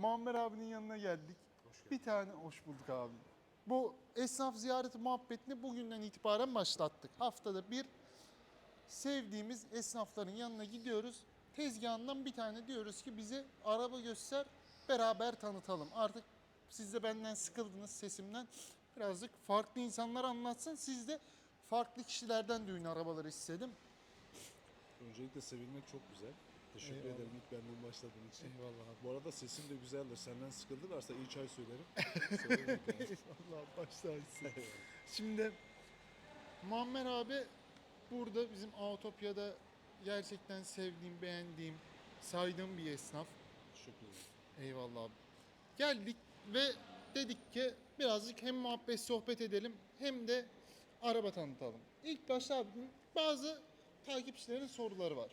Muammer abinin yanına geldik. Bir tane hoş bulduk abi. Bu esnaf ziyareti muhabbetini bugünden itibaren başlattık. Haftada bir sevdiğimiz esnafların yanına gidiyoruz. Tezgahından bir tane diyoruz ki bize araba göster, beraber tanıtalım. Artık siz de benden sıkıldınız sesimden. Birazcık farklı insanlar anlatsın. Siz de farklı kişilerden düğün arabaları istedim. Öncelikle sevilmek çok güzel. Teşekkür Eyvallah. ederim ilk benden başladığın için. Eyvallah abi. Bu arada sesim de güzeldir. Senden sıkıldılarsa iyi çay söylerim. Söylemek lazım. Allah başlarsın. Şimdi Muammer abi burada bizim Autopya'da gerçekten sevdiğim, beğendiğim, saydığım bir esnaf. Teşekkür ederim. Eyvallah abi. Geldik ve dedik ki birazcık hem muhabbet sohbet edelim hem de araba tanıtalım. İlk başta abi bazı takipçilerin soruları var.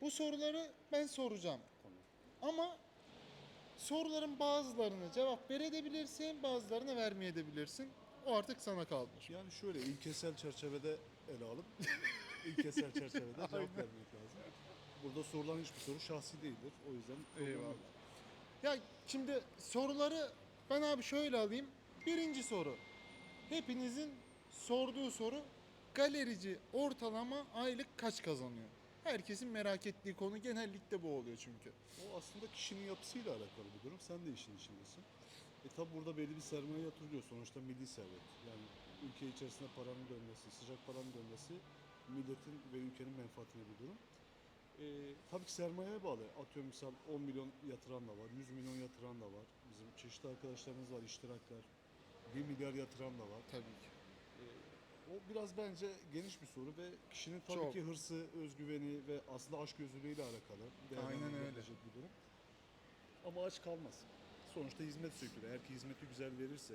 Bu soruları ben soracağım. Tamam. Ama soruların bazılarına cevap verebilirsin, bazılarına vermeyebilirsin. O artık sana kalmış. Yani şöyle ilkesel çerçevede ele alıp ilkesel çerçevede cevap vermek lazım. Burada sorulan hiçbir soru şahsi değildir. O yüzden Eyvallah. Ya şimdi soruları ben abi şöyle alayım. Birinci soru. Hepinizin sorduğu soru galerici ortalama aylık kaç kazanıyor? Herkesin merak ettiği konu genellikle bu oluyor çünkü. O aslında kişinin yapısıyla alakalı bir durum. Sen de işin içindesin. E tabi burada belli bir sermaye yatırılıyor. Sonuçta milli servet. Yani ülke içerisinde paranın dönmesi, sıcak paranın dönmesi milletin ve ülkenin menfaatine bir durum. E, tabii ki sermayeye bağlı. Atıyorum misal 10 milyon yatıran da var, 100 milyon yatıran da var. Bizim çeşitli arkadaşlarımız var, iştirakler. 1 milyar yatıran da var. Tabii ki. O biraz bence geniş bir soru ve kişinin tabii Çok. ki hırsı, özgüveni ve aslında açgözlülüğüyle alakalı değerlendirilebilecek bir durum. Ama aç kalmaz. Sonuçta hizmet sektörü. Eğer ki hizmeti güzel verirse,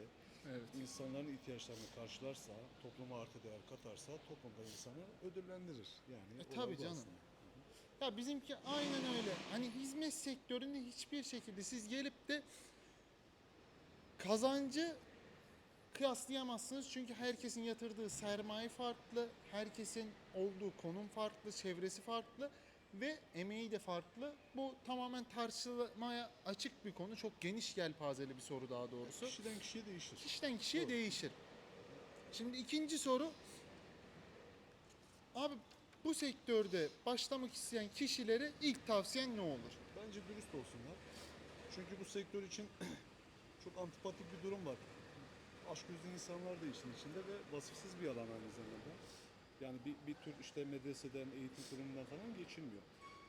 Evet. insanların ihtiyaçlarını karşılarsa, topluma artı değer katarsa toplumda insanı ödüllendirir. Yani E, tabii canım. aslında. Ya bizimki aynen öyle. Hani hizmet sektöründe hiçbir şekilde siz gelip de kazancı kıyaslayamazsınız. Çünkü herkesin yatırdığı sermaye farklı, herkesin olduğu konum farklı, çevresi farklı ve emeği de farklı. Bu tamamen tartışılmaya açık bir konu. Çok geniş yelpazeli bir soru daha doğrusu. Kişiden kişiye değişir. Kişiden kişiye Doğru. değişir. Şimdi ikinci soru. Abi bu sektörde başlamak isteyen kişilere ilk tavsiyen ne olur? Bence dürüst olsunlar. Çünkü bu sektör için çok antipatik bir durum var. Açgözlü insanlar da işin içinde ve vasıfsız bir alan aynı zamanda. Yani bir, bir tür işte medreseden, eğitim kurumundan falan geçilmiyor.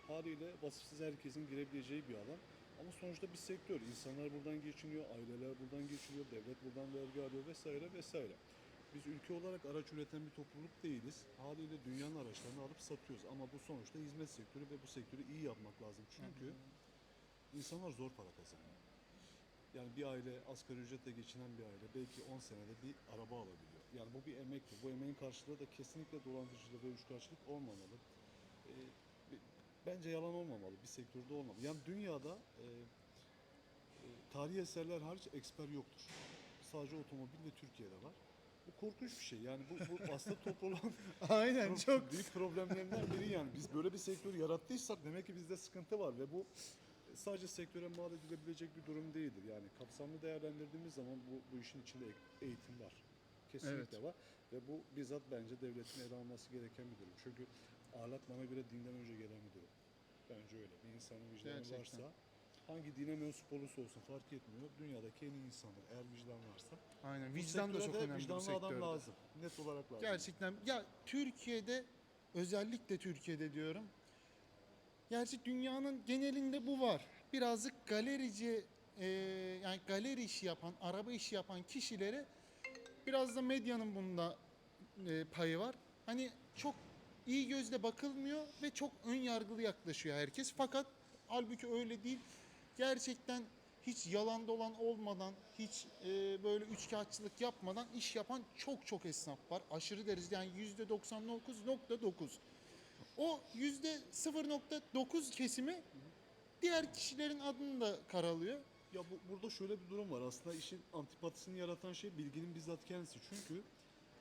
Haliyle vasıfsız herkesin girebileceği bir alan. Ama sonuçta bir sektör. İnsanlar buradan geçiniyor, aileler buradan geçiniyor, devlet buradan vergi alıyor vesaire vesaire. Biz ülke olarak araç üreten bir topluluk değiliz. Haliyle dünyanın araçlarını alıp satıyoruz. Ama bu sonuçta hizmet sektörü ve bu sektörü iyi yapmak lazım. Çünkü insanlar zor para kazanıyor. Yani bir aile asgari ücretle geçinen bir aile belki 10 senede bir araba alabiliyor. Yani bu bir emektir. Bu emeğin karşılığı da kesinlikle dolandırıcılık ve üçkağıtçılık olmamalı. B- bence yalan olmamalı. Bir sektörde olmamalı. Yani dünyada e, e, tarihi eserler hariç eksper yoktur. Sadece otomobil ve Türkiye'de var. Bu korkunç bir şey. Yani bu, bu aslında toplumun Aynen çok. büyük problemlerinden biri yani. Biz böyle bir sektör yarattıysak demek ki bizde sıkıntı var ve bu sadece sektöre mal edilebilecek bir durum değildir. Yani kapsamlı değerlendirdiğimiz zaman bu, bu işin içinde eğitim var. Kesinlikle var. Ve bu bizzat bence devletin ele alması gereken bir durum. Çünkü ahlak bana göre dinden önce gelen bir durum. Bence öyle. Bir insanın vicdanı Gerçekten. varsa hangi dine mensup olursa olsun fark etmiyor. Dünyadaki en iyi insandır. Eğer vicdan varsa. Aynen Bu vicdan da çok önemli bu Vicdanlı sektörde. adam lazım. Net olarak lazım. Gerçekten ya Türkiye'de özellikle Türkiye'de diyorum. Gerçi dünyanın genelinde bu var. Birazcık galerici e, yani galeri işi yapan, araba işi yapan kişilere biraz da medyanın bunda e, payı var. Hani çok iyi gözle bakılmıyor ve çok ön yargılı yaklaşıyor herkes. Fakat halbuki öyle değil. Gerçekten hiç yalan dolan olmadan, hiç e, böyle üçkağıtçılık yapmadan iş yapan çok çok esnaf var. Aşırı derecede yani %99.9. O %0.9 kesimi diğer kişilerin adını da karalıyor. Ya bu, burada şöyle bir durum var. Aslında işin antipatisini yaratan şey bilginin bizzat kendisi. Çünkü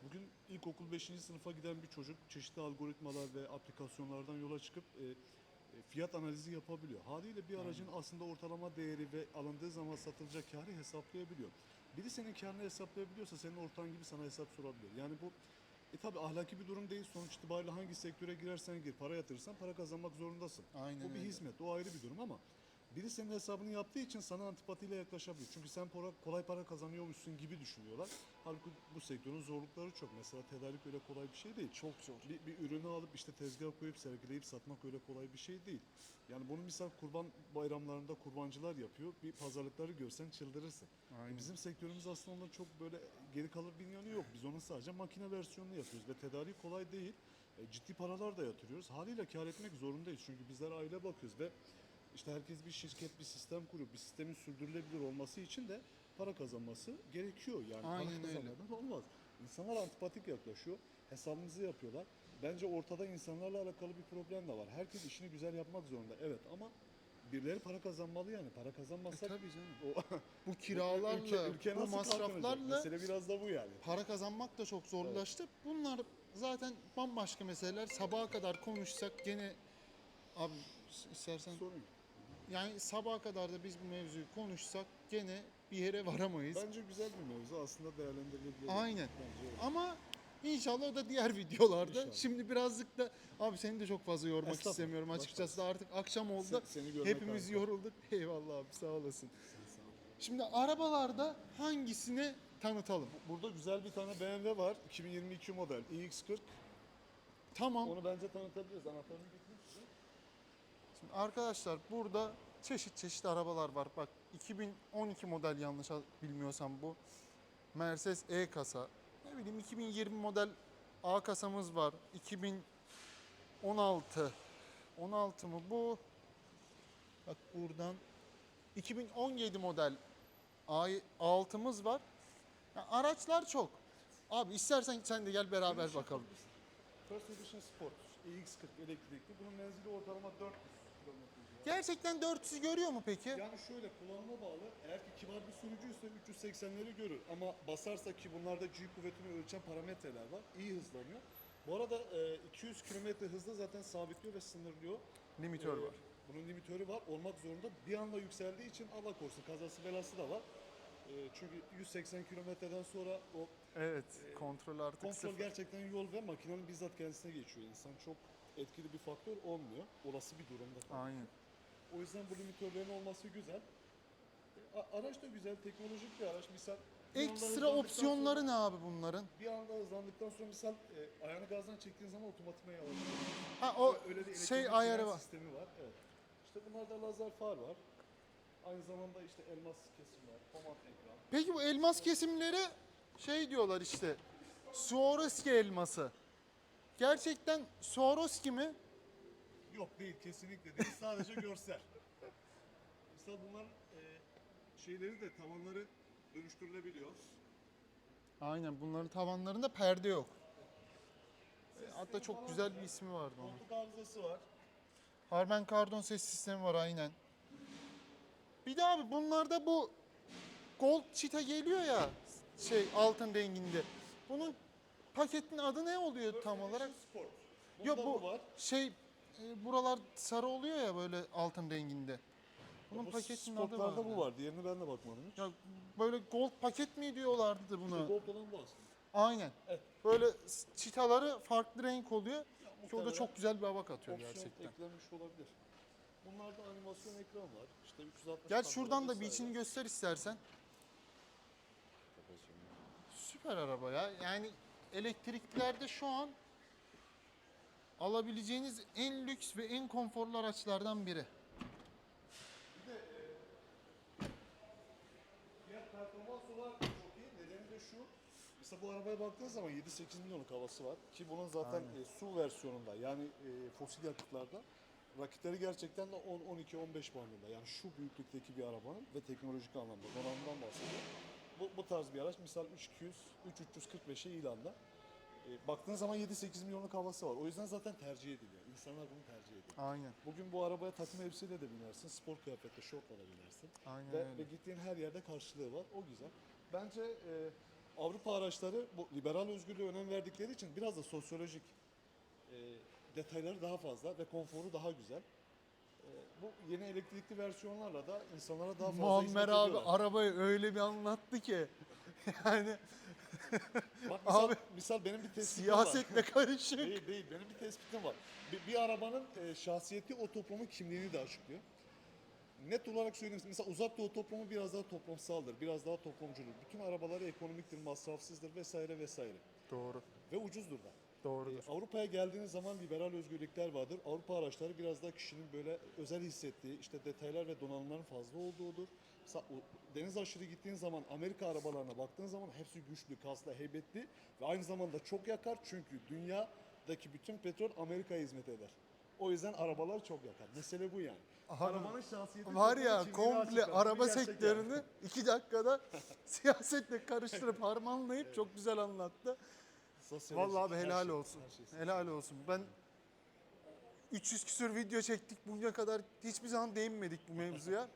bugün ilkokul 5. sınıfa giden bir çocuk çeşitli algoritmalar ve aplikasyonlardan yola çıkıp e, e, fiyat analizi yapabiliyor. Haliyle bir aracın aslında ortalama değeri ve alındığı zaman satılacak karı hesaplayabiliyor. Biri senin karını hesaplayabiliyorsa senin ortağın gibi sana hesap sorabilir. Yani bu e tabi ahlaki bir durum değil. Sonuç itibariyle hangi sektöre girersen gir, para yatırırsan para kazanmak zorundasın. Aynen bu bir öyle. hizmet, o ayrı bir durum ama biri senin hesabını yaptığı için sana antipatiyle yaklaşabilir. Çünkü sen para, kolay para kazanıyormuşsun gibi düşünüyorlar. Halbuki bu sektörün zorlukları çok. Mesela tedarik öyle kolay bir şey değil. Çok zor. Bir, bir ürünü alıp işte tezgah koyup sergileyip satmak öyle kolay bir şey değil. Yani bunu misal kurban bayramlarında kurbancılar yapıyor. Bir pazarlıkları görsen çıldırırsın. Aynen. E Bizim sektörümüz aslında ondan çok böyle geri kalır bir yanı yok. Biz onun sadece makine versiyonunu yapıyoruz ve tedarik kolay değil. E, ciddi paralar da yatırıyoruz. Haliyle kar etmek zorundayız. Çünkü bizler aile bakıyoruz ve işte herkes bir şirket, bir sistem kuruyor. Bir sistemin sürdürülebilir olması için de para kazanması gerekiyor. Yani Aynen para öyle. kazanmadan olmaz. İnsanlar antipatik yaklaşıyor. Hesabımızı yapıyorlar. Bence ortada insanlarla alakalı bir problem de var. Herkes işini güzel yapmak zorunda. Evet ama birileri para kazanmalı yani. Para E, kazanmazsak tabii canım. o Bu kiralarla, ülke, ülke bu masraflarla Mesele biraz da bu yani. para kazanmak da çok zorlaştı. Bunlar zaten bambaşka meseleler. Sabaha kadar konuşsak gene abi istersen Sorun yok. Yani sabaha kadar da biz bu mevzuyu konuşsak gene bir yere varamayız. Bence güzel bir mevzu aslında değerlendirilebilir. Aynen. Bence öyle. Ama inşallah o da diğer videolarda. İnşallah. Şimdi birazcık da abi seni de çok fazla yormak Estağfurullah, istemiyorum açıkçası da artık akşam oldu. Sen- seni görmek Hepimiz harika. yorulduk. Eyvallah abi sağ olasın. Sağ ol. Şimdi arabalarda hangisini tanıtalım? Burada güzel bir tane BMW var. 2022 model iX40. Tamam. Onu bence tanıtabiliriz. Anahtarını size. Şimdi arkadaşlar burada çeşit çeşit arabalar var. Bak 2012 model yanlış bilmiyorsam bu. Mercedes E kasa. Ne bileyim 2020 model A kasamız var. 2016 16 mı bu? Bak buradan 2017 model A6'mız var. Ya araçlar çok. Abi istersen sen de gel beraber Bunu bakalım. şey First Edition Sport iX40 elektrikli. Bunun menzili ortalama 400 kilometre. Gerçekten 400 görüyor mu peki? Yani şöyle kullanıma bağlı. Eğer ki kibar bir sürücüyse 380'leri görür. Ama basarsa ki bunlarda G kuvvetini ölçen parametreler var. İyi hızlanıyor. Bu arada e, 200 km hızda zaten sabitliyor ve sınırlıyor. Limitör Ee, var. Bunun limitörü var. Olmak zorunda. Bir anda yükseldiği için Allah korusun kazası belası da var. Ee, çünkü 180 kilometreden sonra o Evet, kontrol artık kontrol sıfır. gerçekten yol ve makinenin bizzat kendisine geçiyor. İnsan çok etkili bir faktör olmuyor. Olası bir durumda. tabii. Aynen. O yüzden bu limitörlerin olması güzel. E, a- araç da güzel, teknolojik bir araç. Misal bir anda Ekstra hızlandıktan opsiyonları sonra- ne abi bunların? bir anda hızlandıktan sonra misal e, ayağını gazdan çektiğin zaman otomatikman yavaşlıyor. Ha o Öyle bir şey elektronik ayarı var. sistemi var. Evet. İşte bunlarda lazer far var. Aynı zamanda işte elmas kesim var, komand ekran. Peki bu elmas kesimleri şey diyorlar işte. Swarovski elması. Gerçekten Swarovski mi? Yok değil, kesinlikle değil. Sadece görsel. Mesela bunlar e, şeyleri de tavanları dönüştürülebiliyor. Aynen bunların tavanlarında perde yok. E, Hatta çok güzel bir ismi vardı onun. Koltuk hafızası var. Harman Kardon ses sistemi var aynen. Bir de abi bunlarda bu gold çita geliyor ya şey altın renginde. Bunun paketin adı ne oluyor tam olarak? Sport. Yok bu var. şey e, buralar sarı oluyor ya böyle altın renginde. Bunun Bu paketinin adı Sportlarda var. bu var. Diğerini ben de bakmadım hiç. Ya böyle gold paket mi diyorlardı İşte buna? gold olan bu aslında. Aynen. Evet. Böyle s- çitaları farklı renk oluyor. Ki o da muhtemelen çok güzel bir hava katıyor Opsiyon gerçekten. eklenmiş olabilir. Bunlarda animasyon ekran var. İşte 360 Gel şuradan da bir içini göster istersen. Süper araba ya. Yani elektriklerde şu an alabileceğiniz en lüks ve en konforlu araçlardan biri. Fiyat performans olarak çok iyi. Nedeni de şu. Mesela bu arabaya baktığın zaman 7-8 milyonluk havası var. Ki bunun zaten e, su versiyonunda yani e, fosil yakıtlarda rakipleri gerçekten de 10-12-15 bandında. Yani şu büyüklükteki bir arabanın ve teknolojik anlamda donanımdan bahsediyorum. Bu, bu tarz bir araç misal 3200, 3345'e ilanda. E, baktığın zaman 7-8 milyonluk havası var. O yüzden zaten tercih ediliyor. İnsanlar bunu tercih ediyor. Aynen. Bugün bu arabaya takım elbiseyle de binersin, spor kıyafetle, şortla da binersin. Aynen Ve, öyle. ve gittiğin her yerde karşılığı var. O güzel. Bence e, Avrupa araçları bu liberal özgürlüğe önem verdikleri için biraz da sosyolojik e, detayları daha fazla ve konforu daha güzel. Bu yeni elektrikli versiyonlarla da insanlara daha fazla Muammer abi arabayı öyle bir anlattı ki. Yani Bak misal, Abi, misal benim bir tespitim var. siyasetle karışık. Değil değil benim bir tespitim var. Bir, bir arabanın e, şahsiyeti o toplumun kimliğini de açıklıyor. Net olarak söyleyeyim mesela uzak doğu toplumu biraz daha toplumsaldır, biraz daha toplumcudur. Bütün arabaları ekonomiktir, masrafsızdır vesaire vesaire. Doğru. Ve ucuzdur da. Doğrudur. E, Avrupa'ya geldiğiniz zaman liberal özgürlükler vardır. Avrupa araçları biraz daha kişinin böyle özel hissettiği, işte detaylar ve donanımların fazla olduğudur. Mesela deniz aşırı gittiğin zaman Amerika arabalarına baktığın zaman hepsi güçlü, kaslı, heybetli ve aynı zamanda çok yakar çünkü dünyadaki bütün petrol Amerika'ya hizmet eder. O yüzden arabalar çok yakar. Mesele bu yani. Abi, Arabanın şahsiyeti Var ya komple araba sektörünü yani. iki dakikada siyasetle karıştırıp harmanlayıp çok güzel anlattı. Sosyolojik, Vallahi abi her helal şey, olsun. her şey. Helal olsun. Ben 300 küsür video çektik bugüne kadar hiçbir zaman değinmedik bu mevzuya.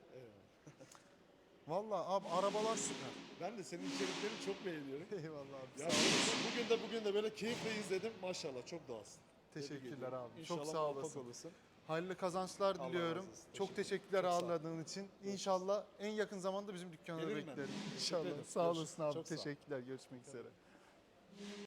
Vallahi abi arabalar süper. Ben de senin içeriklerini çok beğeniyorum. Eyvallah abi. Ya sağ bugün de bugün de böyle keyifle izledim. Maşallah çok. Tebrik Teşekkürler abi. İnşallah Çok sağ muvaffak olasın. olursun. Hayırlı kazançlar Allah diliyorum. razı olsun. Çok Teşekkür teşekkürler Çok sağ ol. ağırladığın için. İnşallah en yakın zamanda bizim dükkana da Gelirim ben. beklerim. Teşekkür İnşallah. ederim. Sağ Görüşürüz. olasın abi. Çok sağ ol. Teşekkürler. Görüşmek üzere.